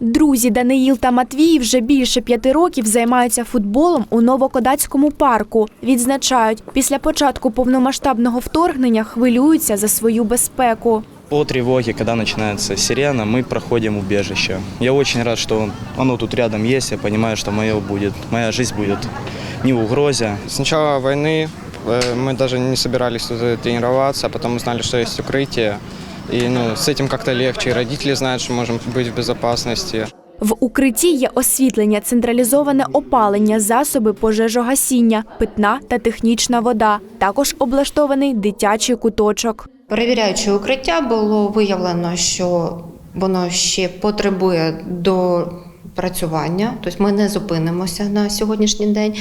Друзі Даниїл та Матвій вже більше п'яти років займаються футболом у Новокодацькому парку. Відзначають, після початку повномасштабного вторгнення хвилюються за свою безпеку. По тревоге, когда начинается сирена, мы проходим убежище. Я очень рад, что оно тут рядом есть. Я понимаю, что мое будет, моя жизнь будет не в угрозе. С начала войны э, мы даже не собирались тут э, тренироваться, а потом узнали, что есть укрытие. И ну, с этим как-то легче. И родители знают, что можем быть в безопасности. В укритті є освітлення, централізоване опалення, засоби пожежогасіння, питна та технічна вода. Також облаштований дитячий куточок. Перевіряючи укриття, було виявлено, що воно ще потребує до працювання, тобто ми не зупинимося на сьогоднішній день.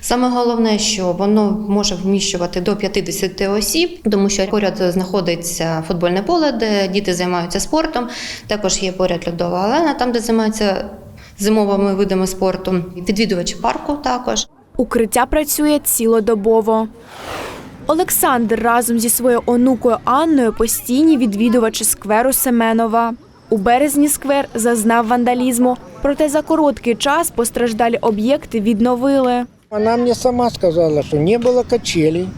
Саме головне, що воно може вміщувати до 50 осіб, тому що поряд знаходиться футбольне поле, де діти займаються спортом. Також є поряд льодова алена, там де займаються зимовими видами спорту. Відвідувачі парку також. Укриття працює цілодобово. Олександр разом зі своєю онукою Анною постійні відвідувачі скверу Семенова. У березні сквер зазнав вандалізму, проте за короткий час постраждалі об'єкти відновили. Она мне сама сказала, что не было качелей,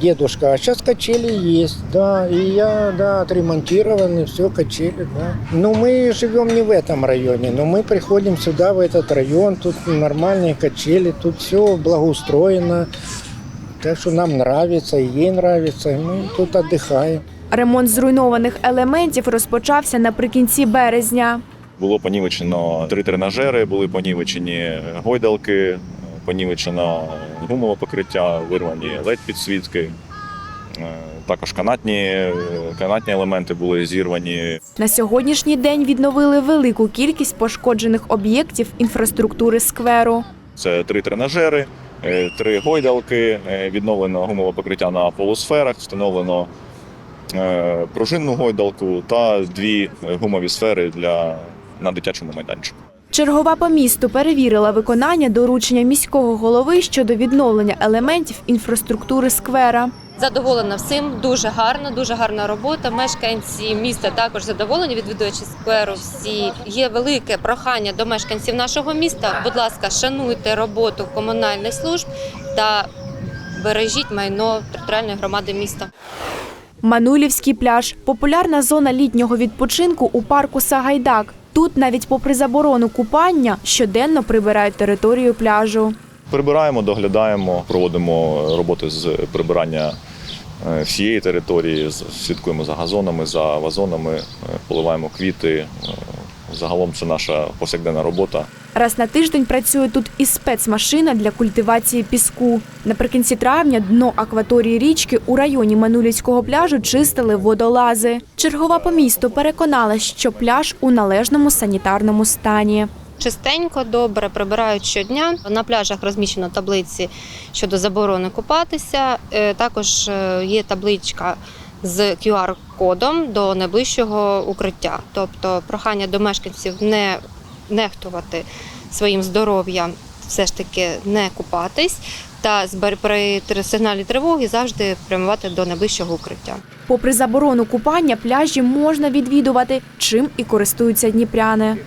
дедушка, а сейчас качели есть, да, и я, да, отремонтированы, все, качели, да. Но мы живем не в этом районе, но мы приходим сюда, в этот район, тут нормальные качели, тут все благоустроено, так что нам нравится, и ей нравится, и мы тут отдыхаем. Ремонт зруйнованих елементів розпочався наприкінці березня. Було понівечено три тренажери, були понівечені гойдалки, понівечено гумове покриття, вирвані led підсвітки. Е, Також канатні, канатні елементи були зірвані. На сьогоднішній день відновили велику кількість пошкоджених об'єктів інфраструктури скверу. Це три тренажери, е, три гойдалки, е, відновлено гумове покриття на полусферах, встановлено пружинну гойдалку та дві гумові сфери для, на дитячому майданчику. Чергова по місту перевірила виконання доручення міського голови щодо відновлення елементів інфраструктури сквера. Задоволена всім, дуже гарно, дуже гарна робота. Мешканці міста також задоволені, відвідувачі скверу. Всі є велике прохання до мешканців нашого міста. Будь ласка, шануйте роботу комунальних служб та бережіть майно територіальної громади міста. Манулівський пляж популярна зона літнього відпочинку у парку Сагайдак. Тут, навіть попри заборону купання, щоденно прибирають територію пляжу. Прибираємо, доглядаємо, проводимо роботи з прибирання е, всієї території, слідкуємо за газонами, за вазонами, е, поливаємо квіти. Загалом це наша повсякденна робота. Раз на тиждень працює тут і спецмашина для культивації піску. Наприкінці травня дно акваторії річки у районі Манулівського пляжу чистили водолази. Чергова по місту переконалась, що пляж у належному санітарному стані. Чистенько, добре прибирають щодня. На пляжах розміщено таблиці щодо заборони купатися. Е, Також е, є табличка з QR-кодом до найближчого укриття. Тобто прохання до мешканців не нехтувати своїм здоров'ям, все ж таки не купатись. Та при сигналі тривоги завжди прямувати до найближчого укриття. Попри заборону купання, пляжі можна відвідувати, чим і користуються дніпряни.